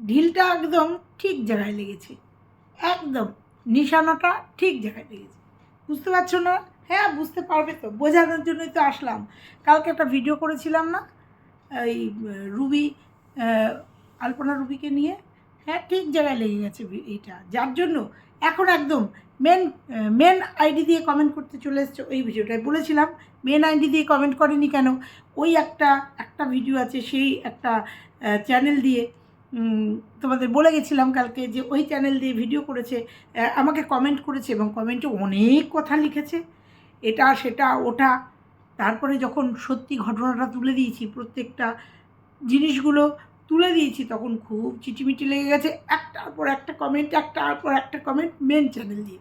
ঢিলটা একদম ঠিক জায়গায় লেগেছে। একদম নিশানাটা ঠিক জায়গায় লেগেছে। বুঝতে পারছ না? হ্যাঁ বুঝতে পারবে তো। বোঝানোর জন্যই তো আসলাম। কালকে একটা ভিডিও করেছিলাম না? এই রুবি আলপনা রুবিকে নিয়ে। হ্যাঁ ঠিক জায়গায় লেগে গেছে এইটা। যার জন্য এখন একদম মেন মেন আইডি দিয়ে কমেন্ট করতে চলে এসছে। ওই ভিডিওটায় বলেছিলাম মেন আইডি দিয়ে কমেন্ট করেনি কেন? ওই একটা একটা ভিডিও আছে, সেই একটা চ্যানেল দিয়ে তোমাদের বলে গেছিলাম কালকে যে ওই চ্যানেল দিয়ে ভিডিও করেছে আমাকে কমেন্ট করেছে এবং কমেন্টে অনেক কথা লিখেছে। এটা, সেটা, ওটা। তারপরে যখন সত্যি ঘটনাটা তুলে দিয়েছি, প্রত্যেকটা জিনিসগুলো তুলে দিয়েছি, তখন খুব চিটিমিটি লেগে গেছে। একটার পর একটা কমেন্ট একটার পর একটা কমেন্ট মেন চ্যানেল দিয়ে।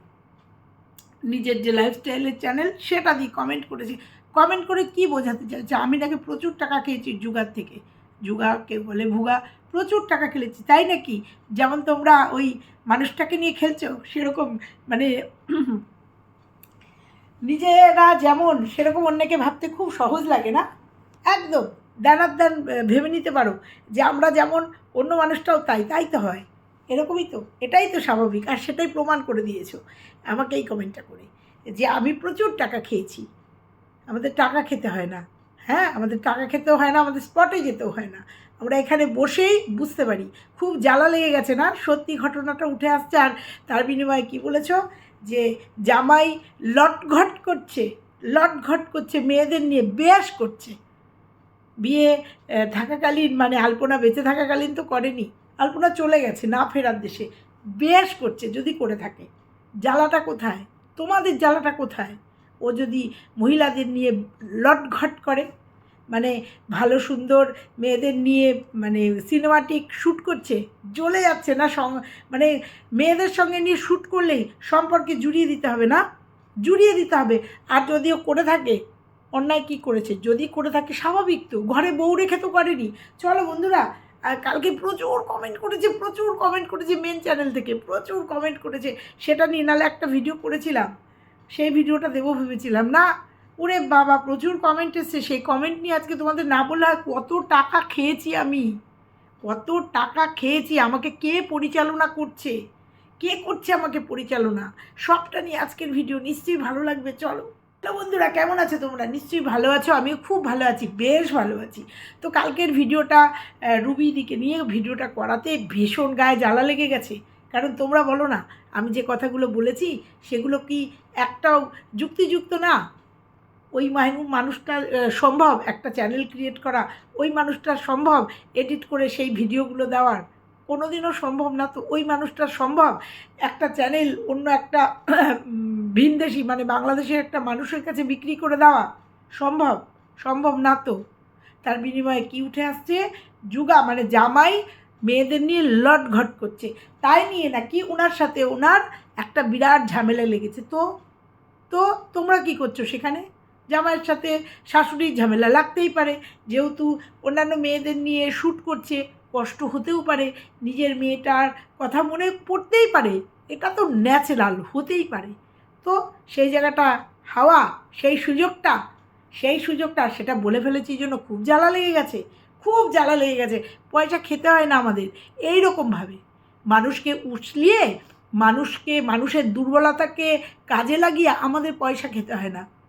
নিজের যে লাইফস্টাইলের চ্যানেল সেটা দিয়ে কমেন্ট করেছি। কমেন্ট করে কি বোঝাতে চাইছে? আমি নাকি প্রচুর টাকা খেয়েছি যুগার থেকে। জুগা কে বলে ভুগা। প্রচুর টাকা খেলেছি, তাই নাকি? যেমন তোমরা ওই মানুষটাকে নিয়ে খেলছো, সেরকম মানে নিজেরা যেমন, সেরকম অন্যকে ভাবতে খুব সহজ লাগে না? একদম দানার দান ভেবে নিতে পারো যে আমরা যেমন, অন্য মানুষটাও তাই তাই তো হয়। এরকমই তো, এটাই তো স্বাভাবিক, আর সেটাই প্রমাণ করে দিয়েছ। আমাকে এই কমেন্টটা করে, যে আমি প্রচুর টাকা খেয়েছি। আমাদের টাকা খেতে হয় না হ্যাঁ? আমাদের টাকা খেতেও হয় না, আমাদের স্পটে যেতেও হয় না। আমরা এখানে বসেই বুঝতে পারি। খুব জ্বালা লেগে গেছে না? সত্যি ঘটনাটা উঠে আসছে আর তার বিনিময়ে কি বলেছ? যে জামাই লটঘট করছে লটঘট করছে, মেয়েদের নিয়ে বেশ করছে। বিয়ে থাকাকালীন মানে আলপনা বেঁচে থাকাকালীন তো করেনি। আলপনা চলে গেছে না ফেরার দেশে। বেশ করছে যদি করে থাকে। জ্বালাটা কোথায়? তোমাদের জ্বালাটা কোথায়? ও যদি মহিলাদের নিয়ে লটঘট করে মানে ভালো সুন্দর মেয়েদের নিয়ে মানে সিনেমাটিক শ্যুট করছে, জ্বলে যাচ্ছে না মানে মেয়েদের সঙ্গে নিয়ে শ্যুট করলেই সম্পর্কে জুড়িয়ে দিতে হবে না? জুড়িয়ে দিতে হবে। আর যদিও করে থাকে, অন্যায় কি করেছে? যদি করে থাকে স্বাভাবিক তো, ঘরে বউ রেখে তো করেনি। চলো বন্ধুরা আর কালকে প্রচুর কমেন্ট করেছে, প্রচুর কমেন্ট করেছে মেন চ্যানেল থেকে, প্রচুর কমেন্ট করেছে। সেটা নিয়ে নাহলে একটা ভিডিও করেছিলাম, সেই ভিডিওটা দেবো ভেবেছিলাম না? ওরে বাবা, প্রচুর কমেন্ট এসছে। সেই কমেন্ট নিয়ে আজকে তোমাদের না বললে কত টাকা খেয়েছি আমি। কত টাকা খেয়েছি। আমাকে কে পরিচালনা করছে? কে করছে আমাকে পরিচালনা? সবটা নিয়ে আজকের ভিডিও নিশ্চয়ই ভালো লাগবে। চলো। তো বন্ধুরা, কেমন আছো তোমরা? নিশ্চয়ই ভালো আছো। আমিও খুব ভালো আছি, বেশ ভালো আছি। তো কালকের ভিডিওটা রুবিদিকে নিয়ে ভিডিওটা করাতে ভীষণ গায়ে জ্বালা লেগে গেছে। কারণ তোমরা বলো না, আমি যে কথাগুলো বলেছি, সেগুলো কি একটাও যুক্তিযুক্ত না? ওই মানু- মানুষটার সম্ভব একটা চ্যানেল ক্রিয়েট করা, ওই মানুষটার সম্ভব এডিট করে সেই ভিডিওগুলো দেওয়ার? কোনো দিনও সম্ভব না তো ওই মানুষটার সম্ভব? একটা চ্যানেল অন্য একটা ভিনদেশি মানে বাংলাদেশের একটা মানুষের কাছে বিক্রি করে দেওয়া সম্ভব? সম্ভব না তো। তার বিনিময়ে কি উঠে আসছে? যুগা মানে জামাই মেয়েদের নিয়ে লটঘট করছে। তাই নিয়ে নাকি ওনার সাথে ওনার একটা বিরাট ঝামেলা লেগেছে। তো তো তোমরা কি করছ সেখানে? জামাইয়ের সাথে শাশুড়ির ঝামেলা লাগতেই পারে। যেহেতু অন্যান্য মেয়েদের নিয়ে শ্যুট করছে, কষ্ট হতেও পারে। নিজের মেয়েটার কথা মনে পড়তেই পারে। এটা তো ন্যাচারাল হতেই পারে। তো সেই জায়গাটা হাওয়া, সেই সুযোগটা সেই সুযোগটা, সেটা বলে ফেলেছি জন্য খুব জ্বালা লেগে গেছে। খুব জ্বালা লেগে গেছে। পয়সা খেতে হয় না আমাদের। এই রকমভাবে মানুষকে উছলিয়ে, মানুষকে, মানুষের দুর্বলতাকে কাজে লাগিয়ে আমাদের পয়সা খেতে হয় না।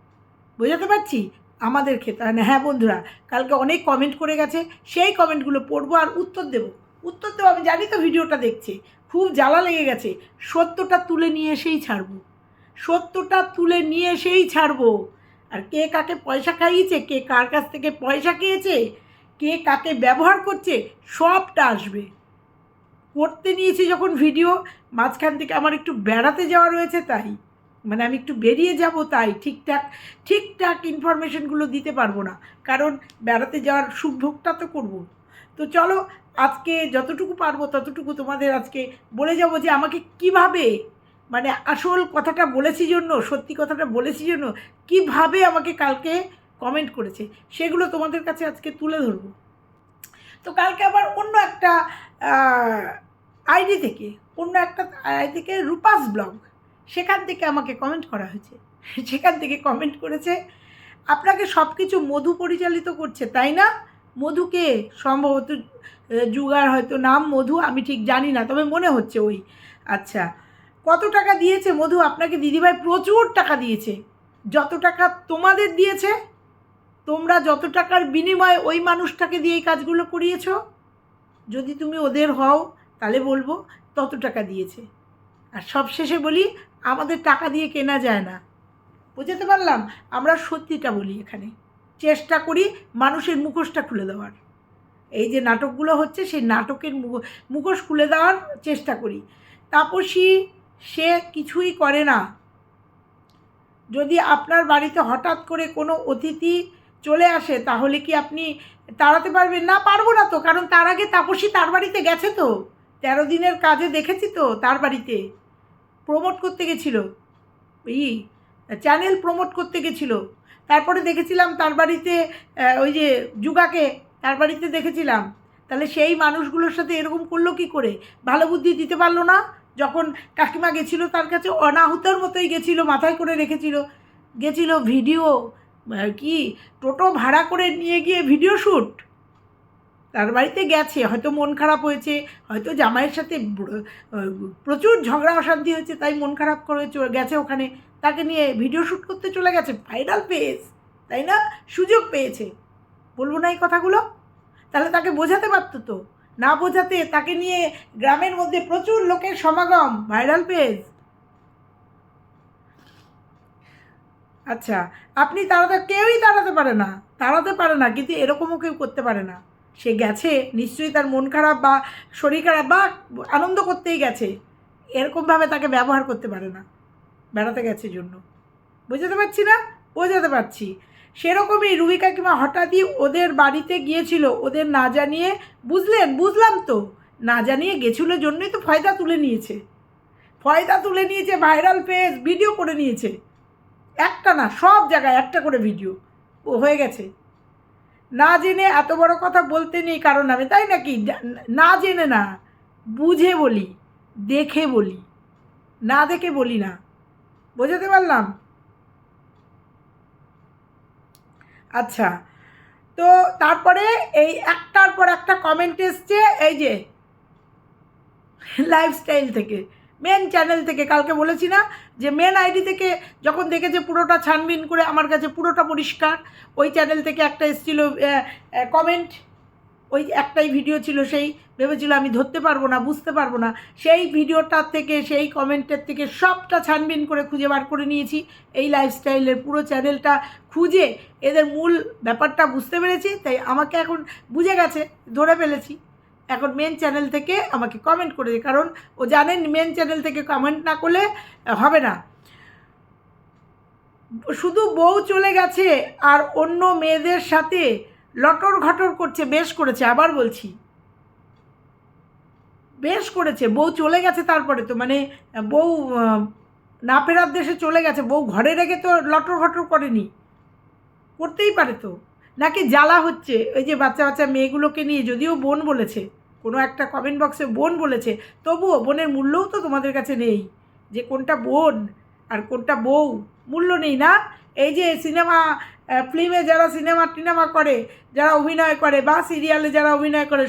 বোঝাতে পারছি? আমাদের না হ্যাঁ বন্ধুরা, কালকে অনেক কমেন্ট করে গেছে, সেই কমেন্টগুলো পড়ব আর উত্তর দেবো। উত্তর দেবো আমি জানি তো ভিডিওটা দেখছে, খুব জ্বালা লেগে গেছে, সত্যটা তুলে নিয়ে এসেই ছাড়বো। সত্যটা তুলে নিয়ে এসেই ছাড়বো। আর কে কাকে পয়সা খাইয়েছে, কে কার কাছ থেকে পয়সা খেয়েছে, কে কাকে ব্যবহার করছে, সবটা আসবে। করতে নিয়েছি যখন ভিডিও মাঝখান থেকে আমার একটু বেড়াতে যাওয়া রয়েছে তাই। মানে আমি একটু বেরিয়ে যাব তাই ঠিকঠাক ঠিকঠাক ইনফরমেশনগুলো দিতে পারব না। কারণ বেড়াতে যাওয়ার সুভোগটা তো করব। তো চলো, আজকে যতটুকু পারব ততটুকু তোমাদের আজকে বলে যাব যে আমাকে কীভাবে মানে আসল কথাটা বলেছি জন্য, সত্যি কথাটা বলেছি জন্য কীভাবে আমাকে কালকে কমেন্ট করেছে, সেগুলো তোমাদের কাছে আজকে তুলে ধরবো। তো কালকে আবার অন্য একটা আইডি থেকে, অন্য একটা আইডি থেকে রূপাস ব্লগ। সেখান থেকে আমাকে কমেন্ট করা হয়েছে। সেখান থেকে কমেন্ট করেছে, আপনাকে সব কিছু মধু পরিচালিত করছে, তাই না? মধুকে সম্ভবত যুগার হয়তো নাম মধু, আমি ঠিক জানি না, তবে মনে হচ্ছে ওই। আচ্ছা কত টাকা দিয়েছে মধু? আপনাকে দিদিভাই প্রচুর টাকা দিয়েছে। যত টাকা তোমাদের দিয়েছে, তোমরা যত টাকার বিনিময়ে ওই মানুষটাকে দিয়ে এই কাজগুলো করিয়েছো, যদি তুমি ওদের হও, তাহলে বলব তত টাকা দিয়েছে। আর সবশেষে বলি, আমাদের টাকা দিয়ে কেনা যায় না। বুঝতে পারলাম? আমরা সত্যিটা বলি এখানে। চেষ্টা করি মানুষের মুখোশটা খুলে দেওয়ার। এই যে নাটকগুলো হচ্ছে, সেই নাটকের মুখো- মুখোশ খুলে দেওয়ার চেষ্টা করি। তাপসী, সে কিছুই করে না। যদি আপনার বাড়িতে হঠাৎ করে কোনো অতিথি চলে আসে, তাহলে কি আপনি তাড়াতে পারবেন? না, পারব না তো, কারণ তার আগে তাপসী তার বাড়িতে গেছে তো। তেরো দিনের কাজে দেখেছি তো তার বাড়িতে। প্রমোট করতে গেছিল। ই চ্যানেল প্রমোট করতে গেছিল। তারপরে দেখেছিলাম তার বাড়িতে ওই যে যুগাকে তার বাড়িতে দেখেছিলাম। তাহলে সেই মানুষগুলোর সাথে এরকম করল কি করে? ভালো বুদ্ধি দিতে পারল না? যখন কাকিমা গেছিল, তার কাছে অনাহুতার মতোই গেছিল, মাথায় করে রেখেছিল। গেছিল ভিডিও কি? টোটো ভাড়া করে নিয়ে গিয়ে ভিডিও শ্যুট তার বাড়িতে গেছে, হয়তো মন খারাপ হয়েছে, হয়তো জামাইয়ের সাথে প্রচুর ঝগড়া, অশান্তি হয়েছে, তাই মন খারাপ করে গেছে ওখানে। তাকে নিয়ে ভিডিও শ্যুট করতে চলে গেছে ভাইরাল পেজ তাই না? সুযোগ পেয়েছে। বলব না এই কথাগুলো? তাহলে তাকে বোঝাতে পারতো তো। না বোঝাতে তাকে নিয়ে গ্রামের মধ্যে প্রচুর লোকের সমাগম ভাইরাল পেজ আচ্ছা আপনি তাড়াতে কেউই তাড়াতে পারে না, তাড়াতে পারে না, কিন্তু এরকমও কেউ করতে পারে না। সে গেছে, নিশ্চয়ই তার মন খারাপ বা শরীর খারাপ বা আনন্দ করতেই গেছে। এরকমভাবে তাকে ব্যবহার করতে পারে না। বেড়াতে গেছে জন্য। বুঝতে পারছি না? বোঝাতে পারছি। সেরকমই রুবি কাকিমা হঠাৎই ওদের বাড়িতে গিয়েছিল। ওদের না জানিয়ে, বুঝলেন? বুঝলাম তো। না জানিয়ে গেছিল জন্যই তো ফয়দা তুলে নিয়েছে। ফয়দা তুলে নিয়েছে, ভাইরাল পেজ ভিডিও করে নিয়েছে। একটা না, সব জায়গায় একটা করে ভিডিও। ও হয়ে গেছে। না জেনে এত বড় কথা বলতে নেই কারণ আমি, তাই নাকি? না জেনে না, বুঝে বলি, দেখে বলি, না দেখে বলি না। বোঝাতে পারলাম? আচ্ছা তো তারপরে এই একটার পর একটা কমেন্ট এসছে, এই যে লাইফস্টাইল থেকে মেন চ্যানেল থেকে, কালকে বলেছি না যে মেন আইডি থেকে যখন দেখেছে পুরোটা ছানবিন করে আমার কাছে পুরোটা পরিষ্কার, ওই চ্যানেল থেকে একটা এসেছিল কমেন্ট ওই একটাই ভিডিও ছিল সেই, ভেবেছিল আমি ধরতে পারব না, বুঝতে পারব না। সেই ভিডিওটার থেকে, সেই কমেন্টের থেকে সবটা ছানবিন করে খুঁজে বার করে নিয়েছি। এই লাইফস্টাইলের পুরো চ্যানেলটা খুঁজে এদের মূল ব্যাপারটা বুঝতে পেরেছি, তাই আমাকে এখন বুঝে গেছে, ধরে ফেলেছি। এখন মেন চ্যানেল থেকে আমাকে কমেন্ট করেছে কারণ ও জানেন মেন চ্যানেল থেকে কমেন্ট না করলে হবে না। শুধু বউ চলে গেছে আর অন্য মেয়েদের সাথে লটর ঘটর করছে, বেশ করেছে, আবার বলছি। বেশ করেছে, বউ চলে গেছে তারপরে তো মানে বউ না ফেরার দেশে চলে গেছে, বউ ঘরে রেখে তো লটর ঘটর করেনি। করতেই পারে তো। নাকি জ্বালা হচ্ছে? ওই যে বাচ্চা বাচ্চা মেয়েগুলোকে নিয়ে যদিও বোন বলেছে, কোনো একটা কমেন্ট বক্সে বোন বলেছে, তবুও বোনের মূল্যও তো তোমাদের কাছে নেই। যে কোনটা বোন আর কোনটা বউ, মূল্য নেই না? এই যে সিনেমা ফিল্মে যারা সিনেমা টিনেমা করে, যারা অভিনয় করে বা সিরিয়ালে যারা অভিনয় করে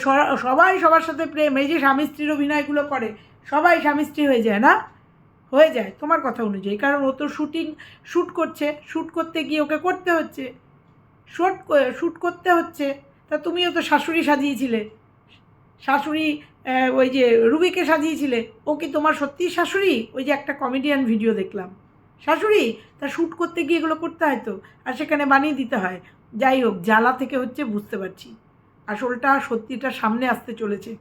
সবাই সবার সাথে প্রেম। এই যে স্বামী স্ত্রীর অভিনয়গুলো করে, সবাই স্বামী স্ত্রী হয়ে যায় না? হয়ে যায়। তোমার কথা অনুযায়ী, কারণ ও তো শুটিং শ্যুট করছে। শ্যুট করতে গিয়ে ওকে করতে হচ্ছে। শ্যুট শ্যুট করতে হচ্ছে। তা তুমিও তো শাশুড়ি সাজিয়েছিলে। শাশুড়ি ওই যে রুবিকে সাজিয়েছিলে। ও কি তোমার সত্যিই শাশুড়ি? ওই যে একটা কমেডিয়ান ভিডিও দেখলাম। শাশুড়ি? তা শ্যুট করতে গিয়ে এগুলো করতে হয় তো? আর সেখানে বানিয়ে দিতে হয়। যাই হোক, জ্বালা থেকে হচ্ছে বুঝতে পারছি। আসলটা সত্যিটা সামনে আসতে চলেছে।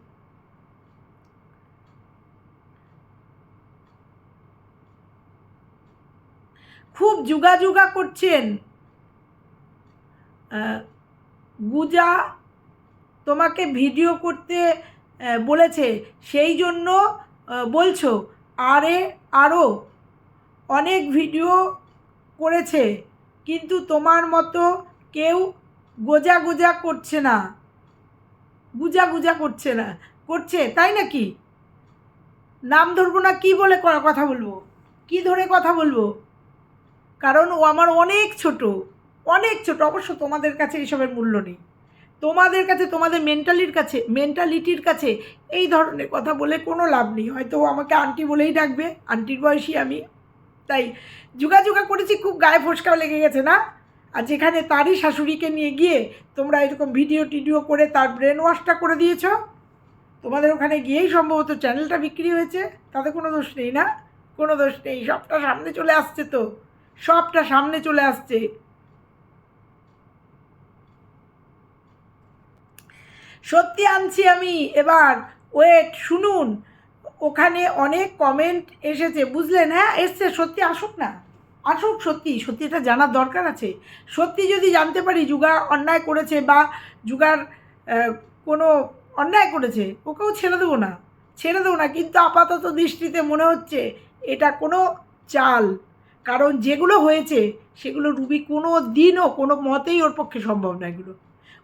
খুব যুগা যুগা করছেন। গুজা তোমাকে ভিডিও করতে বলেছে, সেই জন্য বলছো, আরে আরও অনেক ভিডিও করেছে, কিন্তু তোমার মতো কেউ গোজা গোজা করছে না। গুজা গুজা করছে না, করছে, তাই নাকি? নাম ধরবো না, কি বলে কথা বলব? কি ধরে কথা বলব? কারণ ও আমার অনেক ছোট। অনেক ছোট, অবশ্য তোমাদের কাছে এসবের মূল্য নেই। তোমাদের কাছে, তোমাদের মেন্টালির কাছে মেন্টালিটির কাছে এই ধরনের কথা বলে কোনো লাভ নেই। হয়তো আমাকে আন্টি বলেই ডাকবে। আন্টির বয়সী আমি, তাই যোগাযোগা করেছি, খুব গায়ে ফসকাও লেগে গেছে না? আর যেখানে তারই শাশুড়িকে নিয়ে গিয়ে তোমরা এরকম ভিডিও টিডিও করে তার ব্রেন ওয়াশটা করে দিয়েছ, তোমাদের ওখানে গিয়েই সম্ভবত চ্যানেলটা বিক্রি হয়েছে, তাতে কোনো দোষ নেই না? কোনো দোষ নেই, সবটা সামনে চলে আসছে তো। সবটা সামনে চলে আসছে। সত্যি আনছি আমি। এবার ওয়েট শুনুন। ওখানে অনেক কমেন্ট এসেছে, বুঝলেন? হ্যাঁ এসছে, সত্যি আসুক না। আসুক সত্যি সত্যি এটা জানার দরকার আছে। সত্যি যদি জানতে পারি যুগা অন্যায় করেছে বা যুগার কোনো অন্যায় করেছে, ওকেও ছেড়ে দেবো না। ছেড়ে দেবো না, কিন্তু আপাতত দৃষ্টিতে মনে হচ্ছে এটা কোনো চাল। কারণ যেগুলো হয়েছে, সেগুলো রুবি কোনো দিনও কোনো মতেই ওর পক্ষে সম্ভব না এগুলো।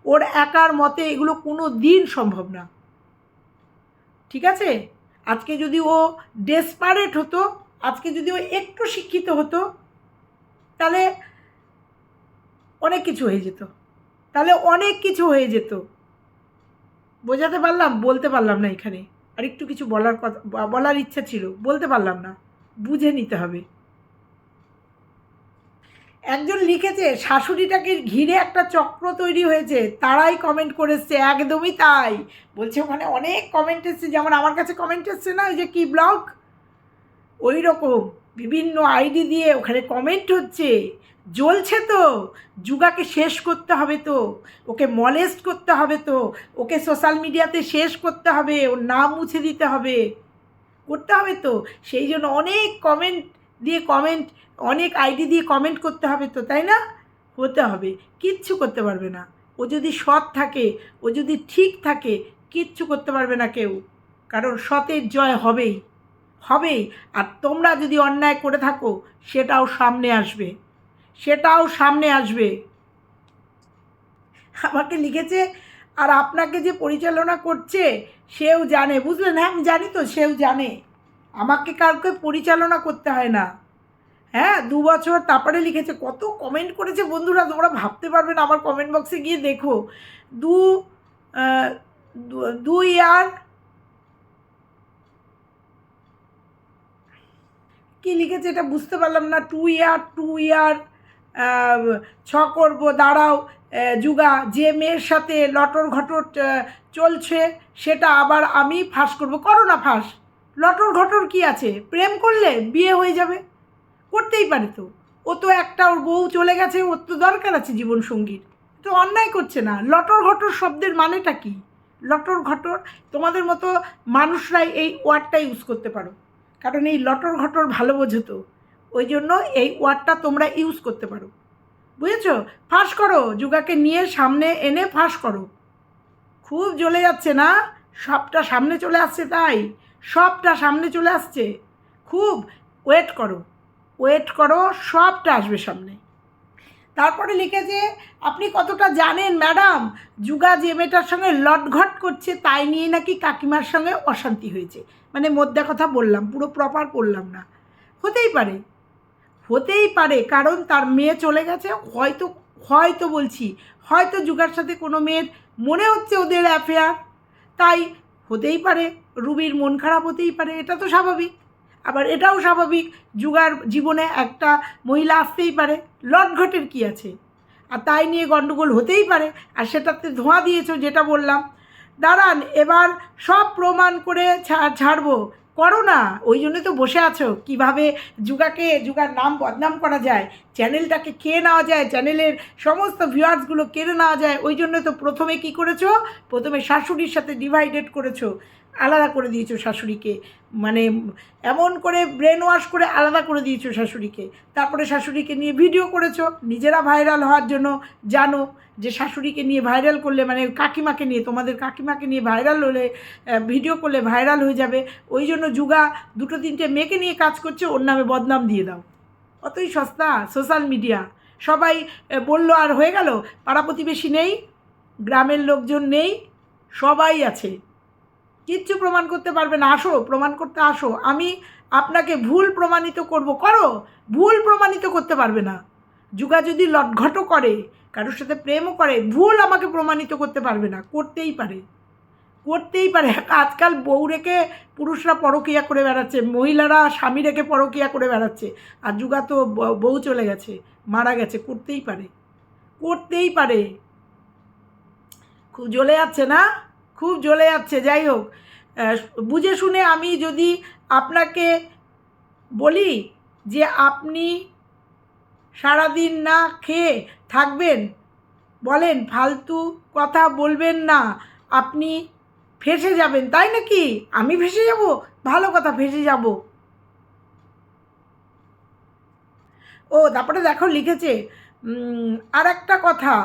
ওর একার মতে এগুলো কোনো দিন সম্ভব না। ঠিক আছে? আজকে যদি ও ডেসপারেট হতো, আজকে যদি ও একটু শিক্ষিত হতো, তাহলে অনেক কিছু হয়ে যেত। তাহলে অনেক কিছু হয়ে যেত। বোঝাতে পারলাম? বলতে পারলাম না এখানে। আর একটু কিছু বলার কথা, বলার ইচ্ছা ছিল। বলতে পারলাম না। বুঝে নিতে হবে। একজন লিখেছে, শাশুড়িটাকে ঘিরে একটা চক্র তৈরি হয়েছে, তারাই কমেন্ট করেছে, একদমই তাই। বলছে ওখানে অনেক কমেন্ট এসছে, যেমন আমার কাছে কমেন্ট এসছে না ওই যে কি ব্লগ ওই রকম বিভিন্ন আইডি দিয়ে ওখানে কমেন্ট হচ্ছে। জ্বলছে তো, যুগাকে শেষ করতে হবে তো, ওকে মলেস্ট করতে হবে তো, ওকে সোশ্যাল মিডিয়াতে শেষ করতে হবে, ওর নাম মুছে দিতে হবে। করতে হবে তো, সেই জন্য অনেক কমেন্ট দিয়ে কমেন্ট অনেক আইডি দিয়ে কমেন্ট করতে হবে তো, তাই না? হতে হবে, কিচ্ছু করতে পারবে না। ও যদি সৎ থাকে, ও যদি ঠিক থাকে, কিচ্ছু করতে পারবে না কেউ। কারণ সতের জয় হবেই হবেই। আর তোমরা যদি অন্যায় করে থাকো, সেটাও সামনে আসবে। সেটাও সামনে আসবে। আমাকে লিখেছে, আর আপনাকে যে পরিচালনা করছে, সেও জানে। বুঝলেন? হ্যাঁ আমি জানি তো, সেও জানে। আমাকে কাউকে পরিচালনা করতে হয় না। হ্যাঁ দু বছর তারপরে লিখেছে, কত কমেন্ট করেছে বন্ধুরা, তোমরা ভাবতে পারবে না, আমার কমেন্ট বক্সে গিয়ে দেখো। দু দু- ইয়ার কি লিখেছে এটা বুঝতে পারলাম না টু ইয়ার টু ইয়ার ছ করব, দাঁড়াও যুগা, যে মেয়ের সাথে লটর ঘটর চলছে, সেটা আবার আমি ফাঁস করব। করো না ফাঁস, লটর ঘটর কি আছে? প্রেম করলে বিয়ে হয়ে যাবে। করতেই পারে তো। ও তো একটা ওর বউ চলে গেছে, ওর তো দরকার আছে জীবন সঙ্গীর তো অন্যায় করছে না। লটর ঘটর শব্দের মানেটা কি? লটর ঘটর, তোমাদের মতো মানুষরাই এই ওয়ার্ডটা ইউজ করতে পারো। কারণ এই লটর ঘটর ভালো বোঝো তো। ওই জন্য এই ওয়ার্ডটা তোমরা ইউজ করতে পারো। বুঝেছ? ফাঁস করো। যুগাকে নিয়ে সামনে এনে ফাঁস করো। খুব জ্বলে যাচ্ছে না? সবটা সামনে চলে আসছে তাই? সবটা সামনে চলে আসছে? খুব। ওয়েট করো। ওয়েট করো, সবটা আসবে সামনে। তারপরে লিখেছে আপনি কতটা জানেন ম্যাডাম যুগা যে মেয়েটার সঙ্গে লটঘট করছে, তাই নিয়ে নাকি কাকিমার সঙ্গে অশান্তি হয়েছে। মানে মধ্যে কথা বললাম, পুরো প্রপার করলাম না। হতেই পারে হতেই পারে, কারণ তার মেয়ে চলে গেছে, হয়তো হয়তো বলছি, হয়তো যুগার সাথে কোনো মেয়ের মনে হচ্ছে ওদের অ্যাফেয়ার তাই হতেই পারে, রুবির মন খারাপ হতেই পারে, এটা তো স্বাভাবিক। আবার এটাও স্বাভাবিক, যুগার জীবনে একটা মহিলা আসতেই পারে, লটঘটের কি আছে? আর তাই নিয়ে গণ্ডগোল হতেই পারে, আর সেটাতে ধোঁয়া দিয়েছ যেটা বললাম। দাঁড়ান, এবার সব প্রমাণ করে ছাড়বো। করো না, ওই জন্য তো বসে আছো। কীভাবে যুগাকে, যুগার নাম বদনাম করা যায়, চ্যানেলটাকে খেয়ে নেওয়া যায়, চ্যানেলের সমস্ত ভিউয়ার্সগুলো কেড়ে নেওয়া যায়, ওই জন্য তো প্রথমে কি করেছ? প্রথমে শাশুড়ির সাথে ডিভাইডেড করেছ। আলাদা করে দিয়েছ শাশুড়িকে। মানে এমন করে ব্রেন ওয়াশ করে আলাদা করে দিয়েছ শাশুড়িকে। তারপরে শাশুড়িকে নিয়ে ভিডিও করেছ, নিজেরা ভাইরাল হওয়ার জন্য জানো যে শাশুড়িকে নিয়ে ভাইরাল করলে মানে কাকিমাকে নিয়ে, তোমাদের কাকিমাকে নিয়ে ভাইরাল হলে ভিডিও করলে ভাইরাল হয়ে যাবে। ওই জন্য যুগা দুটো তিনটে মেয়েকে নিয়ে কাজ করছে, ওর নামে বদনাম দিয়ে দাও। অতই সস্তা সোশ্যাল মিডিয়া সবাই বলল, আর হয়ে গেল? পাড়া প্রতিবেশী নেই, গ্রামের লোকজন নেই, সবাই আছে। কিচ্ছু প্রমাণ করতে পারবে না। আসো, প্রমাণ করতে আসো। আমি আপনাকে ভুল প্রমাণিত করব। করো, ভুল প্রমাণিত করতে পারবে না। যুগা যদি লটঘটও করে, কারোর সাথে প্রেমও করে, ভুল আমাকে প্রমাণিত করতে পারবে না। করতেই পারে। করতেই পারে। আজকাল বউ রেখে পুরুষরা পরকিয়া করে বেড়াচ্ছে, মহিলারা স্বামী রেখে পরকিয়া করে বেড়াচ্ছে। আর যুগা তো বউ চলে গেছে, মারা গেছে। করতেই পারে। করতেই পারে। খুব জ্বলে যাচ্ছে না? খুব জ্বলে যাচ্ছে, যাই হোক। বুঝে শুনে আমি যদি আপনাকে বলি যে আপনি সারাদিন না খেয়ে থাকবেন, বলেন, ফালতু কথা বলবেন না, আপনি ফেসে যাবেন, তাই নাকি? আমি ফেসে যাব? ভালো কথা, ফেসে যাব। ও, তারপরে দেখো লিখেছে আর একটা কথা।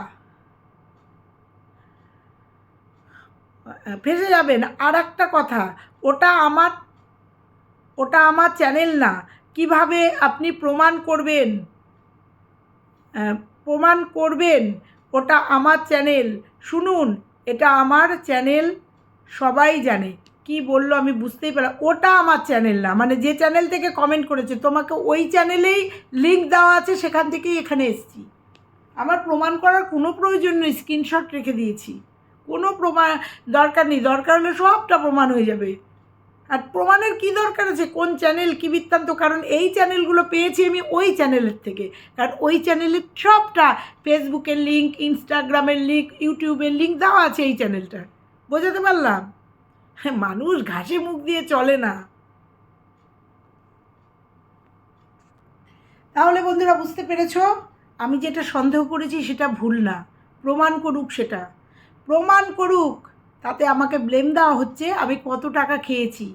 ফেসে যাবেন। আর একটা কথা, ওটা আমার ওটা আমার চ্যানেল না। কীভাবে আপনি প্রমাণ করবেন? প্রমাণ করবেন, ওটা আমার চ্যানেল শুনুন, এটা আমার চ্যানেল সবাই জানে। কি বলল আমি বুঝতেই পারলাম, ওটা আমার চ্যানেল না। মানে যে চ্যানেল থেকে কমেন্ট করেছে, তোমাকে ওই চ্যানেলেই লিঙ্ক দেওয়া আছে, সেখান থেকেই এখানে এসেছি। আমার প্রমাণ করার কোনো প্রয়োজন নেই স্ক্রিনশট রেখে দিয়েছি। কোনো প্রমাণ দরকার নেই। দরকার হলে সবটা প্রমাণ হয়ে যাবে। আর প্রমাণের কি দরকার আছে? কোন চ্যানেল কী বৃত্তান্ত? কারণ এই চ্যানেলগুলো পেয়েছি আমি ওই চ্যানেলের থেকে। কারণ ওই চ্যানেলের সবটা ফেসবুকের লিঙ্ক ইনস্টাগ্রামের লিঙ্ক ইউটিউবের লিঙ্ক দেওয়া আছে এই চ্যানেলটা বোঝাতে পারলাম? হ্যাঁ মানুষ ঘাসে মুখ দিয়ে চলে না। তাহলে বন্ধুরা, বুঝতে পেরেছ? আমি যেটা সন্দেহ করেছি সেটা ভুল না। প্রমাণ করুক সেটা। প্রমাণ করুক, তাতে আমাকে ব্লেম দেওয়া হচ্ছে, আমি কত টাকা খেয়েছি।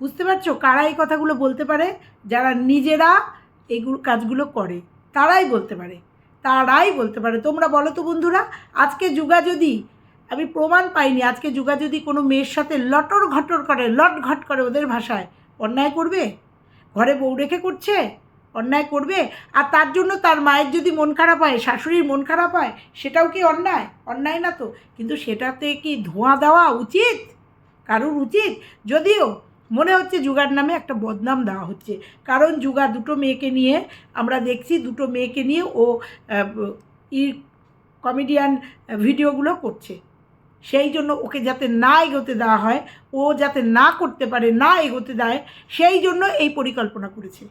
বুঝতে পারছ? কারা এই কথাগুলো বলতে পারে? যারা নিজেরা এইগুলো কাজগুলো করে, তারাই বলতে পারে। তারাই বলতে পারে। তোমরা বলো তো বন্ধুরা, আজকে যুগা যদি আমি প্রমাণ পাইনি, আজকে যুগা যদি কোনো মেয়ের সাথে লটর ঘটর করে লট ঘট করে ওদের ভাষায়। অন্যায় করবে? ঘরে বউ রেখে করছে? অন্যায় করবে? আর তার জন্য তার মায়ের যদি মন খারাপ হয়, শাশুড়ির মন খারাপ হয়, সেটাও কি অন্যায়? অন্যায় না তো। কিন্তু সেটাতে কি ধোঁয়া দেওয়া উচিত? কারোর উচিত? যদিও মনে হচ্ছে যুগার নামে একটা বদনাম দেওয়া হচ্ছে। কারণ যুগা দুটো মেয়েকে নিয়ে আমরা দেখছি, দুটো মেয়েকে নিয়ে ও ই কমেডিয়ান ভিডিওগুলো করছে। সেই জন্য ওকে যাতে না এগোতে দেওয়া হয়, ও যাতে না করতে পারে, না এগোতে দেয়, সেই জন্য এই পরিকল্পনা করেছে।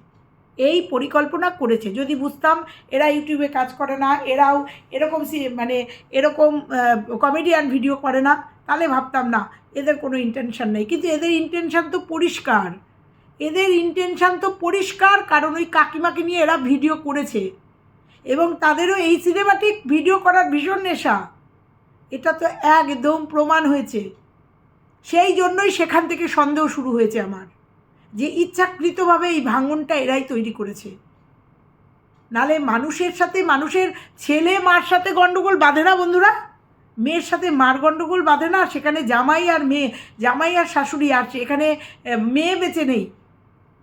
এই পরিকল্পনা করেছে। যদি বুঝতাম, এরা ইউটিউবে কাজ করে না, এরাও এরকম মানে এরকম কমেডিয়ান ভিডিও করে না, তাহলে ভাবতাম না, এদের কোনো ইন্টেনশন নেই। কিন্তু এদের ইন্টেনশন তো পরিষ্কার। এদের ইন্টেনশন তো পরিষ্কার, কারণ ওই কাকিমাকে নিয়ে এরা ভিডিও করেছে। এবং তাদেরও এই সিনেমাটিক ভিডিও করার ভীষণ নেশা। এটা তো একদম প্রমাণ হয়েছে। সেই জন্যই সেখান থেকে সন্দেহ শুরু হয়েছে আমার। যে ইচ্ছাকৃতভাবে এই ভাঙনটা এরাই তৈরি করেছে। নালে মানুষের সাথে মানুষের ছেলে মার সাথে গণ্ডগোল বাঁধে না বন্ধুরা? মেয়ের সাথে মার গণ্ডগোল বাঁধে না? সেখানে জামাই আর মেয়ে জামাই আর শাশুড়ি আর আহ, মেয়ে বেঁচে নেই।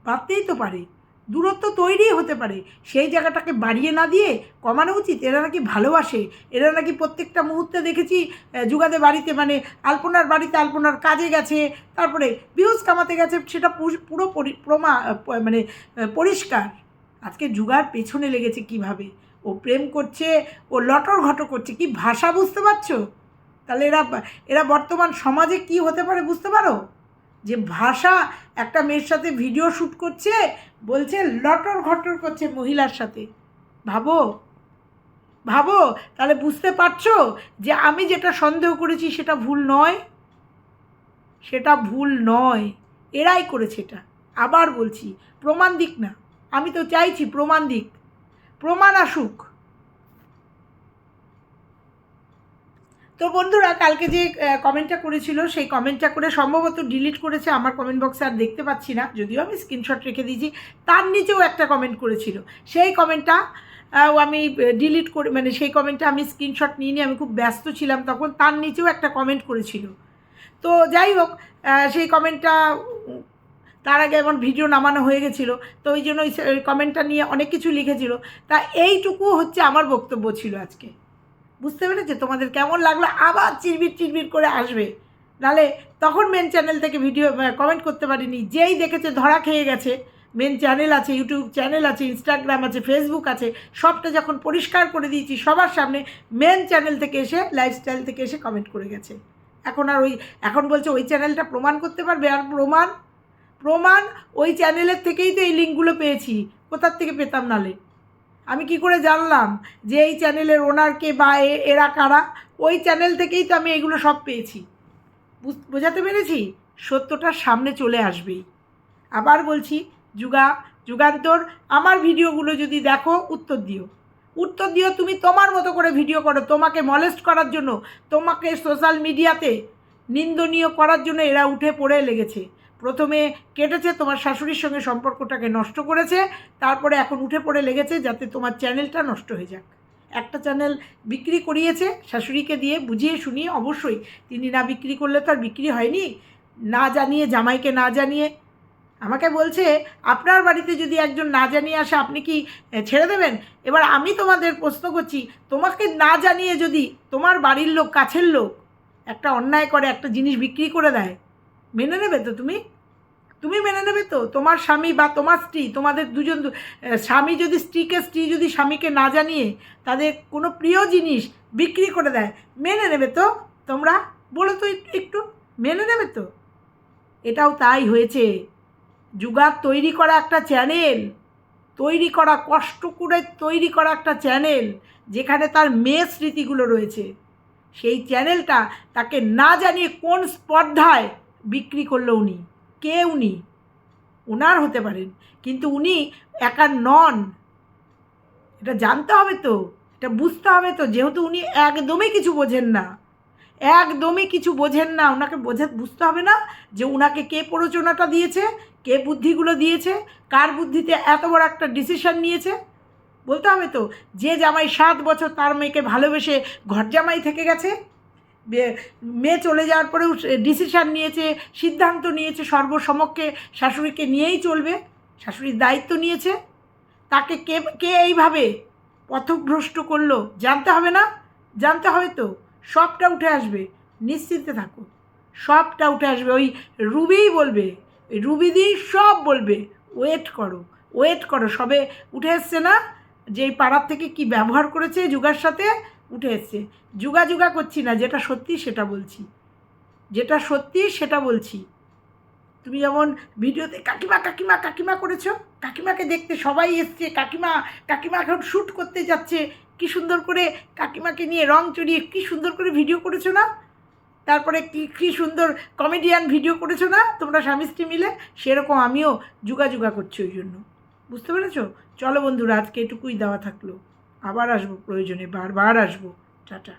বাঁধতেই তো পারে। দূরত্ব তৈরি হতে পারে। সেই জায়গাটাকে বাড়িয়ে না দিয়ে কমানো উচিত, এরা নাকি ভালোবাসে। এরা নাকি প্রত্যেকটা মুহূর্তে দেখেছি যুগাদের বাড়িতে মানে আলপনার বাড়িতে আলপনার কাজে গেছে, তারপরে ভিউজ কামাতে গেছে, সেটা পুরো- পুরো পরি- প্রমা মানে পরিষ্কার। আজকে যুগার পেছনে লেগেছে কীভাবে? ও প্রেম করছে, ও লটর ঘট করছে, কি ভাষা বুঝতে পারছ? তাহলে এরা এরা বর্তমান সমাজে কি হতে পারে বুঝতে পারো? যে ভাষা, একটা মেয়ের সাথে ভিডিও শ্যুট করছে, বলছে লটর ঘটর করছে মহিলার সাথে। ভাবো ভাবো, তাহলে বুঝতে পারছ যে আমি যেটা সন্দেহ করেছি সেটা ভুল নয়। সেটা ভুল নয়। এরাই করেছে এটা। আবার বলছি, প্রমাণ দিক না। আমি তো চাইছি প্রমাণ দিক। প্রমাণ আসুক। তো বন্ধুরা, কালকে যে কমেন্টটা করেছিল, সেই কমেন্টটা করে সম্ভবত ডিলিট করেছে। আমার কমেন্ট বক্সে আর দেখতে পাচ্ছি না। যদিও আমি স্ক্রিনশট রেখে দিয়েছি, তার নিচেও একটা কমেন্ট করেছিল। সেই কমেন্টটা আমি ডিলিট করে মানে সেই কমেন্টটা আমি স্ক্রিনশট নিয়ে নিয়ে আমি খুব ব্যস্ত ছিলাম তখন, তার নিচেও একটা কমেন্ট করেছিল। তো যাই হোক সেই কমেন্টটা তার আগে এমন ভিডিও নামানো হয়ে গেছিল, তো ওই জন্য ওই কমেন্টটা নিয়ে অনেক কিছু লিখেছিল। তা এইটুকু হচ্ছে আমার বক্তব্য ছিল আজকে। বুঝতে পেরেছে? তোমাদের কেমন লাগল? আবার চিরবির চিরবির করে আসবে। নালে তখন মেন চ্যানেল থেকে ভিডিও কমেন্ট করতে পারিনি। যেই দেখেছে, ধরা খেয়ে গেছে। মেন চ্যানেল আছে ইউটিউব চ্যানেল আছে ইনস্টাগ্রাম আছে ফেসবুক আছে। সবটা যখন পরিষ্কার করে দিয়েছি, সবার সামনে মেন চ্যানেল থেকে এসে লাইফস্টাইল থেকে এসে কমেন্ট করে গেছে। এখন আর ওই, এখন বলছে ওই চ্যানেলটা প্রমাণ করতে পারবে? আর প্রমাণ? প্রমাণ ওই চ্যানেলের থেকেই তো এই লিঙ্কগুলো পেয়েছি। কোথার থেকে পেতাম নালে? আমি কি করে জানলাম যে এই চ্যানেলের ওনারকে বা এরা কারা? ওই চ্যানেল থেকেই তো আমি এগুলো সব পেয়েছি। বুঝ- বোঝাতে পেরেছি? সত্যটা সামনে চলে আসবেই। আবার বলছি, যুগা, যুগান্তর, আমার ভিডিওগুলো যদি দেখো, উত্তর দিও। উত্তর দিও, তুমি তোমার মতো করে ভিডিও করো। তোমাকে মলেস্ট করার জন্য, তোমাকে সোশ্যাল মিডিয়াতে নিন্দনীয় করার জন্য এরা উঠে পড়ে লেগেছে। প্রথমে কেটেছে, তোমার শাশুড়ির সঙ্গে সম্পর্কটাকে নষ্ট করেছে, তারপরে এখন উঠে পড়ে লেগেছে যাতে তোমার চ্যানেলটা নষ্ট হয়ে যাক। একটা চ্যানেল বিক্রি করিয়েছে শাশুড়িকে দিয়ে, বুঝিয়ে শুনিয়ে অবশ্যই তিনি না বিক্রি করলে তো আর বিক্রি হয়নি। না জানিয়ে, জামাইকে না জানিয়ে। আমাকে বলছে, আপনার বাড়িতে যদি একজন না জানিয়ে আসে, আপনি কি ছেড়ে দেবেন? এবার আমি তোমাদের প্রশ্ন করছি, তোমাকে না জানিয়ে যদি তোমার বাড়ির লোক, কাছের লোক একটা অন্যায় করে একটা জিনিস বিক্রি করে দেয় মেনে নেবে তো তুমি? তুমি মেনে নেবে তো? তোমার স্বামী বা তোমার স্ত্রী, তোমাদের দুজন স্বামী যদি স্ত্রীকে, স্ত্রী যদি স্বামীকে না জানিয়ে তাদের কোনো প্রিয় জিনিস বিক্রি করে দেয়, মেনে নেবে তো? তোমরা বলো তো একটু। মেনে নেবে তো? এটাও তাই হয়েছে। যুগার তৈরি করা একটা চ্যানেল, তৈরি করা, কষ্ট করে তৈরি করা একটা চ্যানেল, যেখানে তার মেয়ে স্মৃতিগুলো রয়েছে। সেই চ্যানেলটা তাকে না জানিয়ে কোন স্পর্ধায় বিক্রি করল উনি। কে উনি? ওনার হতে পারেন। কিন্তু উনি একা নন। এটা জানতে হবে তো। এটা বুঝতে হবে তো। যেহেতু উনি একদমই কিছু বোঝেন না। একদমই কিছু বোঝেন না। ওনাকে বোঝে, বুঝতে হবে না যে ওনাকে কে প্ররোচনাটা দিয়েছে, কে বুদ্ধিগুলো দিয়েছে, কার বুদ্ধিতে এত বড় একটা ডিসিশন নিয়েছে। বলতে হবে তো, যে জামাই সাত বছর তার মেয়েকে ভালোবেসে ঘর জামাই থেকে গেছে মেয়ে চলে যাওয়ার পরেও ডিসিশান নিয়েছে, সিদ্ধান্ত নিয়েছে, সর্বসমক্ষে শাশুড়িকে নিয়েই চলবে, শাশুড়ির দায়িত্ব নিয়েছে। তাকে কে কে এইভাবে পথভ্রষ্ট করল জানতে হবে না? জানতে হবে তো, সবটা উঠে আসবে, নিশ্চিন্তে থাকো। সবটা উঠে আসবে, ওই রুবিই বলবে, ওই রুবিদি সব বলবে ওয়েট করো ওয়েট করো, সবে উঠে এসছে না? যে পাড়ার থেকে কি ব্যবহার করেছে যুগার সাথে? উঠে এসছে। যুগা যুগা করছি না, যেটা সত্যি সেটা বলছি। যেটা সত্যি সেটা বলছি। তুমি যেমন ভিডিওতে কাকিমা কাকিমা কাকিমা করেছ, কাকিমাকে দেখতে সবাই এসছে, কাকিমা কাকিমা এখন শ্যুট করতে যাচ্ছে। কি সুন্দর করে কাকিমাকে নিয়ে রং চড়িয়ে কি সুন্দর করে ভিডিও করেছ না? তারপরে কি, কী সুন্দর কমেডিয়ান ভিডিও করেছ না? তোমরা স্বামী স্ত্রী মিলে? সেরকম আমিও যুগা যুগা করছি ওই জন্য। বুঝতে পেরেছ? চলো বন্ধুরা, আজকে এটুকুই দেওয়া থাকল। আবার আসব প্রয়োজনে বারবার আসব। টাটা।